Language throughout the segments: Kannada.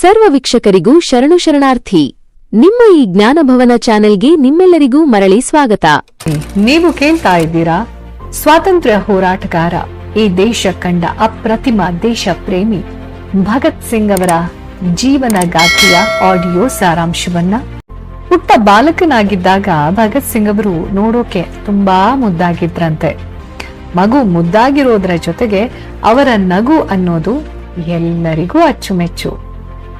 ಸರ್ವ ವೀಕ್ಷಕರಿಗೂ ಶರಣು ಶರಣಾರ್ಥಿ. ನಿಮ್ಮ ಈ ಜ್ಞಾನಭವನ ಚಾನೆಲ್ಗೆ ನಿಮ್ಮೆಲ್ಲರಿಗೂ ಮರಳಿ ಸ್ವಾಗತ. ನೀವು ಕೇಳ್ತಾ ಇದ್ದೀರಾ? ಸ್ವಾತಂತ್ರ್ಯ ಹೋರಾಟಗಾರ, ಈ ದೇಶ ಕಂಡ ಅಪ್ರತಿಮ ದೇಶ ಪ್ರೇಮಿ ಭಗತ್ ಸಿಂಗ್ ಅವರ ಜೀವನ ಗಾಥೆಯ ಆಡಿಯೋ ಸಾರಾಂಶವನ್ನ. ಪುಟ್ಟ ಬಾಲಕನಾಗಿದ್ದಾಗ ಭಗತ್ ಸಿಂಗ್ ಅವರು ನೋಡೋಕೆ ತುಂಬಾ ಮುದ್ದಾಗಿದ್ರಂತೆ. ಮಗು ಮುದ್ದಾಗಿರೋದ್ರ ಜೊತೆಗೆ ಅವರ ನಗು ಅನ್ನೋದು ಎಲ್ಲರಿಗೂ ಅಚ್ಚುಮೆಚ್ಚು.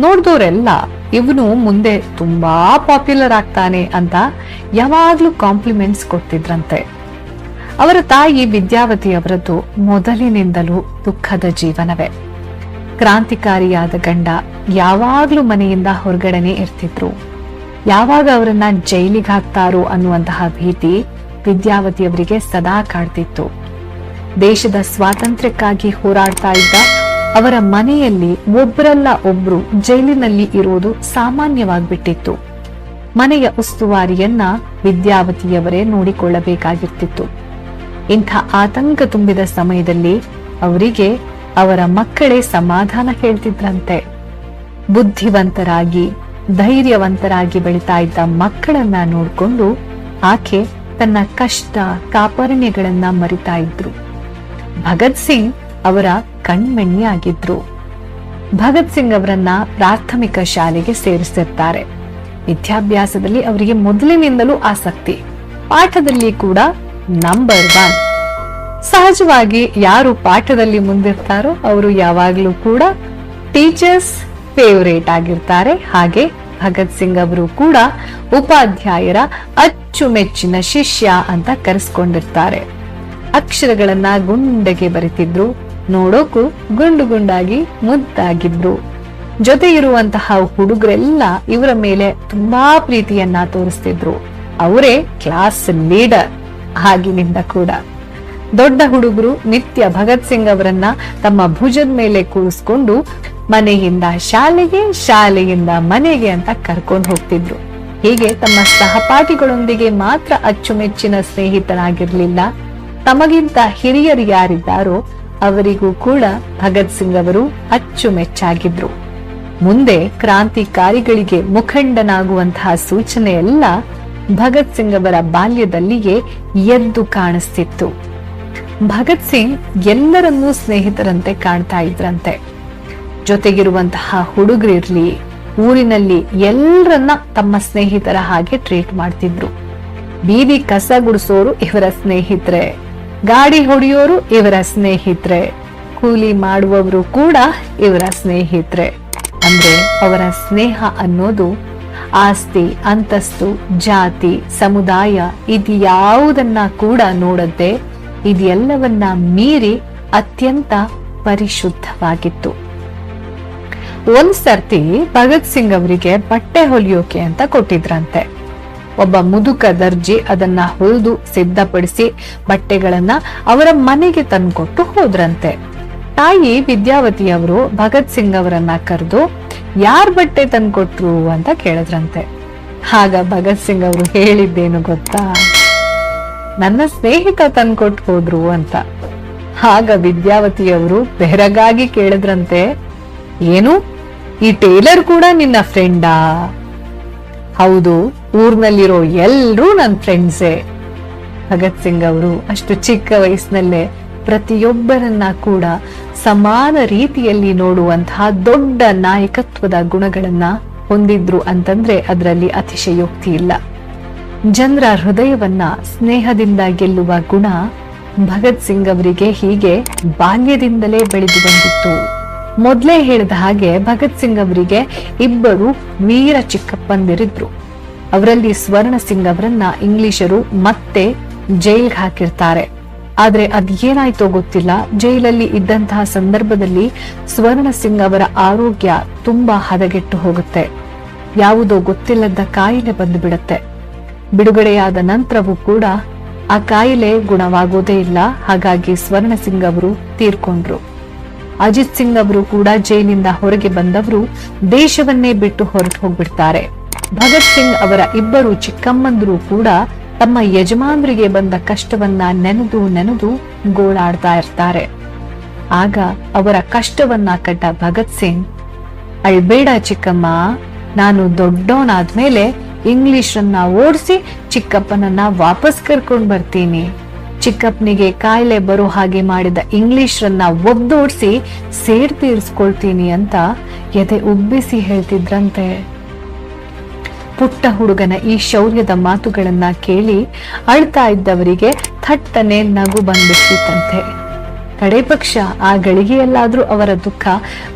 ನೋಡ್ದೋರೆಲ್ಲ ಇವನು ಮುಂದೆ ತುಂಬಾ ಪಾಪ್ಯುಲರ್ ಆಗ್ತಾನೆ ಅಂತ ಯಾವಾಗ್ಲೂ ಕಾಂಪ್ಲಿಮೆಂಟ್ಸ್ ಕೊಡ್ತಿದ್ರಂತೆ. ಅವರ ತಾಯಿ ವಿದ್ಯಾವತಿ ಅವರದ್ದು ಮೊದಲಿನಿಂದಲೂ ದುಃಖದ ಜೀವನವೇ. ಕ್ರಾಂತಿಕಾರಿಯಾದ ಗಂಡ ಯಾವಾಗ್ಲೂ ಮನೆಯಿಂದ ಹೊರಗಡೆನೆ ಇರ್ತಿದ್ರು. ಯಾವಾಗ ಅವರನ್ನ ಜೈಲಿಗೆ ಹಾಕ್ತಾರೋ ಅನ್ನುವಂತಹ ಭೀತಿ ವಿದ್ಯಾವತಿಯವರಿಗೆ ಸದಾ ಕಾಡ್ತಿತ್ತು. ದೇಶದ ಸ್ವಾತಂತ್ರ್ಯಕ್ಕಾಗಿ ಹೋರಾಡ್ತಾ ಇದ್ದ ಅವರ ಮನೆಯಲ್ಲಿ ಒಬ್ಬರಲ್ಲ ಒಬ್ರು ಜೈಲಿನಲ್ಲಿ ಇರುವುದು ಸಾಮಾನ್ಯವಾಗ್ಬಿಟ್ಟಿತ್ತು. ಮನೆಯ ಉಸ್ತುವಾರಿಯನ್ನ ವಿದ್ಯಾವತಿಯವರೇ ನೋಡಿಕೊಳ್ಳಬೇಕಾಗಿರ್ತಿತ್ತು. ಇಂಥ ಆತಂಕ ತುಂಬಿದ ಸಮಯದಲ್ಲಿ ಅವರಿಗೆ ಅವರ ಮಕ್ಕಳೇ ಸಮಾಧಾನ ಹೇಳ್ತಿದ್ರಂತೆ. ಬುದ್ಧಿವಂತರಾಗಿ, ಧೈರ್ಯವಂತರಾಗಿ ಬೆಳಿತಾ ಇದ್ದ ಮಕ್ಕಳನ್ನ ನೋಡ್ಕೊಂಡು ಆಕೆ ತನ್ನ ಕಷ್ಟ ಕಾಪರಣೆಗಳನ್ನ ಮರಿತಾ ಇದ್ರು. ಭಗತ್ ಸಿಂಗ್ ಅವರ ಕಣ್ಮಣಿ ಆಗಿದ್ರು ಭಗತ್ ಸಿಂಗ್ ಅವರನ್ನ ಪ್ರಾಥಮಿಕ ಶಾಲೆಗೆ ಸೇರಿಸಿರ್ತಾರೆ. ವಿದ್ಯಾಭ್ಯಾಸದಲ್ಲಿ ಅವರಿಗೆ ಮೊದಲಿನಿಂದಲೂ ಆಸಕ್ತಿ. ಪಾಠದಲ್ಲಿ ಕೂಡ ನಂಬರ್ ಒನ್ ಸಹಜವಾಗಿ ಯಾರು ಪಾಠದಲ್ಲಿ ಮುಂದಿರ್ತಾರೋ ಅವರು ಯಾವಾಗಲೂ ಕೂಡ ಟೀಚರ್ಸ್ ಫೇವರೇಟ್ ಆಗಿರ್ತಾರೆ. ಹಾಗೆ ಭಗತ್ ಸಿಂಗ್ ಅವರು ಕೂಡ ಉಪಾಧ್ಯಾಯರ ಅಚ್ಚುಮೆಚ್ಚಿನ ಶಿಷ್ಯ ಅಂತ ಕರೆಸ್ಕೊಂಡಿರ್ತಾರೆ. ಅಕ್ಷರಗಳನ್ನ ಗುಂಡಗೆ ಬರಿತಿದ್ರು. ನೋಡೋಕು ಗುಂಡು ಗುಂಡಾಗಿ ಮುದ್ದಾಗಿದ್ರು ಜೊತೆ ಇರುವಂತಹ ಹುಡುಗರೆಲ್ಲ ಇವರ ಮೇಲೆ ತುಂಬಾ ಪ್ರೀತಿಯನ್ನ ತೋರಿಸ್ತಿದ್ರು. ಅವರೇ ಕ್ಲಾಸ್ ಲೀಡರ್ ಆಗಿನಿಂದ ಕೂಡ. ದೊಡ್ಡ ಹುಡುಗರು ನಿತ್ಯ ಭಗತ್ ಸಿಂಗ್ ಅವರನ್ನ ತಮ್ಮ ಭುಜದ ಮೇಲೆ ಕೂರಿಸ್ಕೊಂಡು ಮನೆಯಿಂದ ಶಾಲೆಗೆ, ಶಾಲೆಯಿಂದ ಮನೆಗೆ ಅಂತ ಕರ್ಕೊಂಡು ಹೋಗ್ತಿದ್ರು. ಹೀಗೆ ತಮ್ಮ ಸಹಪಾಠಿಗಳೊಂದಿಗೆ ಮಾತ್ರ ಅಚ್ಚುಮೆಚ್ಚಿನ ಸ್ನೇಹಿತರಾಗಿರ್ಲಿಲ್ಲ. ತಮಗಿಂತ ಹಿರಿಯರು ಯಾರಿದ್ದಾರೋ ಅವರಿಗೂ ಕೂಡ ಭಗತ್ ಸಿಂಗ್ ಅವರು ಅಚ್ಚುಮೆಚ್ಚಾಗಿದ್ರು. ಮುಂದೆ ಕ್ರಾಂತಿಕಾರಿಗಳಿಗೆ ಮುಖಂಡನಾಗುವಂತಹ ಸೂಚನೆ ಎಲ್ಲ ಭಗತ್ ಸಿಂಗ್ ಅವರ ಬಾಲ್ಯದಲ್ಲಿಯೇ ಎದ್ದು ಕಾಣಿಸ್ತಿತ್ತು. ಭಗತ್ ಸಿಂಗ್ ಎಲ್ಲರನ್ನೂ ಸ್ನೇಹಿತರಂತೆ ಕಾಣ್ತಾ ಇದ್ರಂತೆ. ಜೊತೆಗಿರುವಂತಹ ಹುಡುಗರಿರ್ಲಿ, ಊರಿನಲ್ಲಿ ಎಲ್ಲರನ್ನ ತಮ್ಮ ಸ್ನೇಹಿತರ ಹಾಗೆ ಟ್ರೀಟ್ ಮಾಡ್ತಿದ್ರು. ಬೀದಿ ಕಸ ಗುಡಿಸೋರು ಇವರ ಸ್ನೇಹಿತರೆ. ಗಾಡಿ ಹೊಡೆಯೋರು ಇವರ ಸ್ನೇಹಿತರೆ, ಕೂಲಿ ಮಾಡುವವರು ಕೂಡ ಇವರ ಸ್ನೇಹಿತರೆ. ಅಂದ್ರೆ ಅವರ ಸ್ನೇಹ ಅನ್ನೋದು ಆಸ್ತಿ, ಅಂತಸ್ತು, ಜಾತಿ, ಸಮುದಾಯ ಇದ್ಯಾವುದನ್ನ ಕೂಡ ನೋಡದೆ ಇದೆಲ್ಲವನ್ನ ಮೀರಿ ಅತ್ಯಂತ ಪರಿಶುದ್ಧವಾಗಿತ್ತು. ಒಂದ್ ಸರ್ತಿ ಭಗತ್ ಸಿಂಗ್ ಅವರಿಗೆ ಬಟ್ಟೆ ಹೊಲಿಯೋಕೆ ಅಂತ ಕೊಟ್ಟಿದ್ರಂತೆ. ಒಬ್ಬ ಮುದುಕ ದರ್ಜಿ ಅದನ್ನ ಹೊಲಿದು ಸಿದ್ಧಪಡಿಸಿ ಬಟ್ಟೆಗಳನ್ನ ಅವರ ಮನೆಗೆ ತಂದುಕೊಟ್ಟು ಹೋದ್ರಂತೆ. ತಾಯಿ ವಿದ್ಯಾವತಿಯವರು ಭಗತ್ ಸಿಂಗ್ ಅವರನ್ನ ಕರೆದು, ಯಾರ್ ಬಟ್ಟೆ ತಂದ್ಕೊಟ್ರು? ಅಂತ ಕೇಳಿದ್ರಂತೆ. ಆಗ ಭಗತ್ ಸಿಂಗ್ ಅವರು ಹೇಳಿದ್ದೇನು ಗೊತ್ತಾ? ನನ್ನ ಸ್ನೇಹಿತ ತಂದ್ಕೊಟ್ ಹೋದ್ರು ಅಂತ. ಆಗ ವಿದ್ಯಾವತಿಯವರು ಬೆರಗಾಗಿ ಕೇಳಿದ್ರಂತೆ, ಏನು? ಈ ಟೇಲರ್ ಕೂಡ ನಿನ್ನ ಫ್ರೆಂಡಾ? ಹೌದು. ಊರ್ನಲ್ಲಿರೋ ಎಲ್ರೂ ನನ್ನ ಫ್ರೆಂಡ್ಸೇ ಭಗತ್ ಸಿಂಗ್ ಅವರು ಅಷ್ಟು ಚಿಕ್ಕ ವಯಸ್ಸಿನಲ್ಲೇ ಪ್ರತಿಯೊಬ್ಬರನ್ನ ಕೂಡ ಸಮಾನ ರೀತಿಯಲ್ಲಿ ನೋಡುವಂತಹ ದೊಡ್ಡ ನಾಯಕತ್ವದ ಗುಣಗಳನ್ನ ಹೊಂದಿದ್ರು ಅಂತಂದ್ರೆ ಅದರಲ್ಲಿ ಅತಿಶಯೋಕ್ತಿ ಇಲ್ಲ. ಜನರ ಹೃದಯವನ್ನ ಸ್ನೇಹದಿಂದ ಗೆಲ್ಲುವ ಗುಣ ಭಗತ್ ಸಿಂಗ್ ಅವರಿಗೆ ಹೀಗೆ ಬಾಲ್ಯದಿಂದಲೇ ಬೆಳೆದು ಬಂದಿತ್ತು. ಮೊದಲೇ ಹೇಳಿದ ಹಾಗೆ ಭಗತ್ ಸಿಂಗ್ ಅವರಿಗೆ ಇಬ್ಬರು ವೀರ ಚಿಕ್ಕಪ್ಪಂದಿರಿದ್ರು. ಅವರಲ್ಲಿ ಸ್ವರ್ಣ ಸಿಂಗ್ ಅವರನ್ನ ಇಂಗ್ಲಿಷರು ಮತ್ತೆ ಜೈಲ್ಗೆ ಹಾಕಿರ್ತಾರೆ. ಆದ್ರೆ ಅದ್ ಏನಾಯ್ತೋ ಗೊತ್ತಿಲ್ಲ. ಜೈಲಲ್ಲಿ ಇದ್ದಂತಹ ಸಂದರ್ಭದಲ್ಲಿ ಸ್ವರ್ಣ ಸಿಂಗ್ ಅವರ ಆರೋಗ್ಯ ತುಂಬಾ ಹದಗೆಟ್ಟು ಹೋಗುತ್ತೆ. ಯಾವುದೋ ಗೊತ್ತಿಲ್ಲದ ಕಾಯಿಲೆ ಬಂದು ಬಿಡುತ್ತೆ ಬಿಡುಗಡೆಯಾದ ನಂತರವೂ ಕೂಡ ಆ ಕಾಯಿಲೆ ಗುಣವಾಗೋದೇ ಇಲ್ಲ. ಹಾಗಾಗಿ ಸ್ವರ್ಣ ಸಿಂಗ್ ಅವರು ತೀರ್ಕೊಂಡ್ರು. ಅಜಿತ್ ಸಿಂಗ್ ಅವರು ಕೂಡ ಜೈಲಿನಿಂದ ಹೊರಗೆ ಬಂದವರು ದೇಶವನ್ನೇ ಬಿಟ್ಟು ಹೊರಟು ಹೋಗ್ಬಿಡ್ತಾರೆ ಭಗತ್ ಸಿಂಗ್ ಅವರ ಇಬ್ಬರು ಚಿಕ್ಕಮ್ಮಂದರು ಕೂಡ ತಮ್ಮ ಯಜಮಾನರಿಗೆ ಬಂದ ಕಷ್ಟವನ್ನ ನೆನೆದು ನೆನೆದು ಗೋಳಾಡ್ತಾ ಇರ್ತಾರೆ. ಆಗ ಅವರ ಕಷ್ಟವನ್ನ ಕಟ್ಟ ಭಗತ್ ಸಿಂಗ್ ಅಳ್ಬೇಡ ಚಿಕ್ಕಮ್ಮ, ನಾನು ದೊಡ್ಡವನಾದ್ಮೇಲೆ ಇಂಗ್ಲಿಷನ್ನ ಓಡಿಸಿ ಚಿಕ್ಕಪ್ಪನನ್ನ ವಾಪಸ್ ಕರ್ಕೊಂಡ್ ಬರ್ತೀನಿ. ಚಿಕ್ಕಪ್ಪನಿಗೆ ಕಾಯಿಲೆ ಬರೋ ಹಾಗೆ ಮಾಡಿದ ಇಂಗ್ಲಿಷರನ್ನ ಒದ್ದೋಡ್ಸಿ ಸೇರ್ ತೀರ್ಸ್ಕೊಳ್ತೀನಿ ಅಂತ ಎದೆ ಉಬ್ಬಿಸಿ ಹೇಳ್ತಿದ್ರಂತೆ. ಪುಟ್ಟ ಹುಡುಗನ ಈ ಶೌರ್ಯದ ಮಾತುಗಳನ್ನ ಕೇಳಿ ಅಳ್ತಾ ಇದ್ದವರಿಗೆ ಥಟ್ಟನೆ ನಗು ಬಂದ್ಬಿಟ್ಟಿತ್ತಂತೆ ಕಡೆ ಪಕ್ಷ, ಆ ಗಳಿಗೆಯಲ್ಲಾದ್ರೂ ಅವರ ದುಃಖ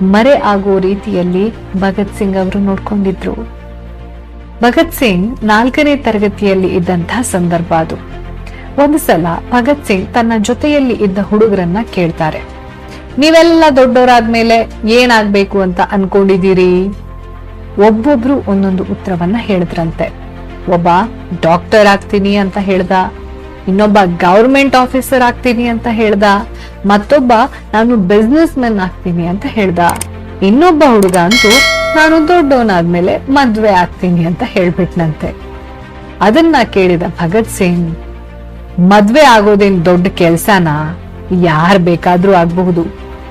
ಮರೆ ಆಗೋ ರೀತಿಯಲ್ಲಿ ಭಗತ್ ಸಿಂಗ್ ಅವರು ನೋಡ್ಕೊಂಡಿದ್ರು. ಭಗತ್ ಸಿಂಗ್ ನಾಲ್ಕನೇ ತರಗತಿಯಲ್ಲಿ ಇದ್ದಂತಹ ಸಂದರ್ಭ ಅದು. ಒಂದು ಸಲ ಭಗತ್ ಸಿಂಗ್ ತನ್ನ ಜೊತೆಯಲ್ಲಿ ಇದ್ದ ಹುಡುಗರನ್ನ ಕೇಳ್ತಾರೆ. ನೀವೆಲ್ಲ ದೊಡ್ಡವರಾದ್ಮೇಲೆ ಏನಾಗ್ಬೇಕು ಅಂತ ಅನ್ಕೊಂಡಿದ್ದೀರಿ? ಒಬ್ಬೊಬ್ರು ಒಂದೊಂದು ಉತ್ತರವನ್ನ ಹೇಳಿದ್ರಂತೆ. ಒಬ್ಬ ಡಾಕ್ಟರ್ ಆಗ್ತೀನಿ ಅಂತ ಹೇಳ್ದ, ಇನ್ನೊಬ್ಬ ಗವರ್ಮೆಂಟ್ ಆಫೀಸರ್ ಆಗ್ತೀನಿ ಅಂತ ಹೇಳ್ದ, ಮತ್ತೊಬ್ಬ ನಾನು ಬಿಸ್ನೆಸ್ ಮೆನ್ ಆಗ್ತೀನಿ ಅಂತ ಹೇಳ್ದ. ಇನ್ನೊಬ್ಬ ಹುಡುಗ ಅಂತೂ ನಾನು ದೊಡ್ಡವನಾದ್ಮೇಲೆ ಮದ್ವೆ ಆಗ್ತೀನಿ ಅಂತ ಹೇಳ್ಬಿಟ್ನಂತೆ. ಅದನ್ನ ಕೇಳಿದ ಭಗತ್ ಸಿಂಗ್, ಮದ್ವೆ ಆಗೋದೇನ್ ದೊಡ್ಡ ಕೆಲ್ಸನಾ? ಯಾರ್ ಬೇಕಾದ್ರೂ ಆಗ್ಬಹುದು.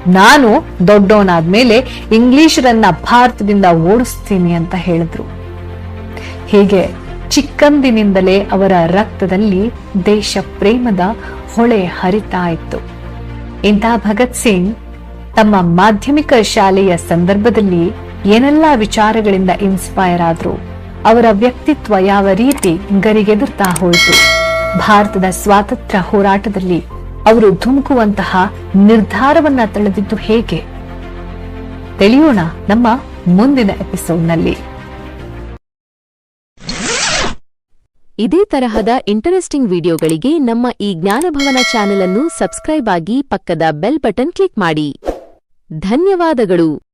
ನಾನು ದೊಡ್ಡವನಾದ್ಮೇಲೆ ಇಂಗ್ಲಿಷರನ್ನ ಭಾರತದಿಂದ ಓಡಿಸ್ತೀನಿ ಅಂತ ಹೇಳಿದ್ರು. ಹೀಗೆ ಚಿಕ್ಕಂದಿನಿಂದಲೇ ಅವರ ರಕ್ತದಲ್ಲಿ ದೇಶ ಪ್ರೇಮದ ಹೊಳೆ ಹರಿತಾ ಇತ್ತು ಇಂತಹ ಭಗತ್ ಸಿಂಗ್ ತಮ್ಮ ಮಾಧ್ಯಮಿಕ ಶಾಲೆಯ ಸಂದರ್ಭದಲ್ಲಿ ಏನೆಲ್ಲ ವಿಚಾರಗಳಿಂದ ಇನ್ಸ್ಪೈರ್ ಆದ್ರು, ಅವರ ವ್ಯಕ್ತಿತ್ವ ಯಾವ ರೀತಿ ಗರಿಗೆದುರ್ತಾ ಹೋಯಿತು, ಭಾರತದ ಸ್ವಾತಂತ್ರ್ಯ ಹೋರಾಟದಲ್ಲಿ ಅವರು ಧುಮುಕುವಂತಹ ನಿರ್ಧಾರವನ್ನ ತಳೆದಿದ್ದು ಹೇಗೆ? ತಿಳಿಯೋಣ ನಮ್ಮ ಮುಂದಿನ ಎಪಿಸೋಡ್ನಲ್ಲಿ. ಇದೇ ತರಹದ ಇಂಟರೆಸ್ಟಿಂಗ್ ವಿಡಿಯೋಗಳಿಗೆ ನಮ್ಮ ಈ ಜ್ಞಾನಭವನ ಚಾನೆಲ್ ಅನ್ನು ಸಬ್ಸ್ಕ್ರೈಬ್ ಆಗಿ ಪಕ್ಕದ ಬೆಲ್ ಬಟನ್ ಕ್ಲಿಕ್ ಮಾಡಿ. ಧನ್ಯವಾದಗಳು.